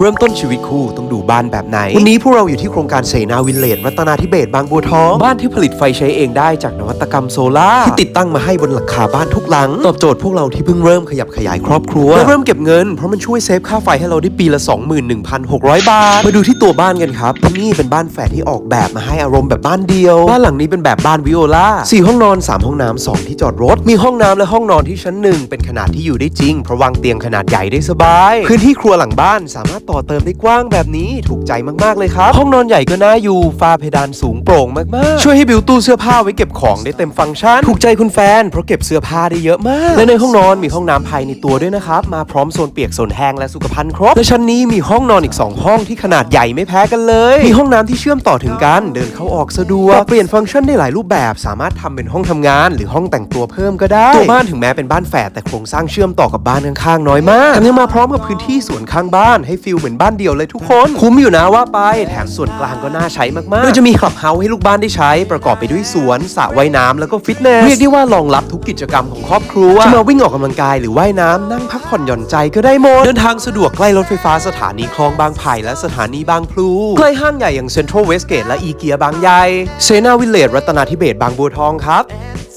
เริ่มต้นชีวิตคู่ต้องดูบ้านแบบไหน วันนี้พวกเราอยู่ที่โครงการเสนาวิลเลจรัตนาธิเบศรบางบัวทอง บ้านที่ผลิตไฟใช้เองได้จากนวัตกรรมโซล่าร์ที่ติดตั้งมาให้บนหลังคาบ้านทุกหลัง ตอบโจทย์พวกเราที่เพิ่งเริ่มขยับขยายครอบครัวและเริ่มเก็บเงินเพราะมันช่วยเซฟค่าไฟให้เราได้ปีละ 21,600 บาท มาดูที่ตัวบ้านกันครับนี่เป็นบ้านแฝดที่ออกแบบมาให้อารมณ์แบบบ้านเดียว บ้านหลังนี้เป็นแบบบ้านวิโอลาสี่ห้องนอนสามห้องน้ำสองที่จอดรถ มีห้องน้ำและห้องนอนที่ชั้นหนึ่งเป็นขนาดที่อยู่ได้จริงเพราะวางเตียงขนาดใหญ่ได้สบาย พื้นที่ครัวหลังบ้านสามารถต่อเติมได้กว้างแบบนี้ถูกใจมากๆเลยครับ ห้องนอนใหญ่ก็น่าอยู่ฟ้าเพดานสูงโปร่งมากๆ ช่วยให้บิวตู้เสื้อผ้าไว้เก็บของได้เต็มฟังก์ชัน ถูกใจคุณแฟน เพราะเก็บเสื้อผ้าได้เยอะมาก และในห้องนอนมีห้องน้ำภายในตัวด้วยนะครับ มาพร้อมโซนเปียกโซนแห้งและสุขภัณฑ์ครบ และชั้นนี้มีห้องนอนอีก 2 ห้องที่ขนาดใหญ่ไม่แพ้กันเลย มีห้องน้ำที่เชื่อมต่อถึงกัน เดินเข้าออกสะดวกปรับเปลี่ยนฟังก์ชันได้หลายรูปแบบ สามารถทำเป็นห้องทำงาน หรือห้องแต่งตัวเพิ่มก็ได้ ตัวบ้านถึงแม้เป็นบ้านแฝดแต่โครงสร้างเชื่อมต่อกับบ้านข้างๆน้อยมากแถมยังมาพร้อมกับพื้นที่สวนข้างบ้านให้ฟิลเหมือนบ้านเดียวเลยทุกคน คุ้มอยู่นะว่าไป แถมส่วนกลางก็น่าใช้มากๆโดยจะมีคลับเฮาส์ให้ลูกบ้านได้ใช้ ประกอบไปด้วยสวนสระว่ายน้ำแล้วก็ฟิตเนสเรียกได้ว่ารองรับทุกกิจกรรมของครอบครัวจะมาวิ่งออกกำลังกายหรือว่ายน้ำนั่งพักผ่อนหย่อนใจก็ได้หมดเดินทางสะดวกใกล้รถไฟฟ้าสถานีคลองบางไผ่และสถานีบางพลูใกล้ห้างใหญ่อย่างเซ็นทรัลเวสเกตและอีเกียบางใหญ่เซนาวิลเลจรัตนาธิเบศรบางบัวทองครับ and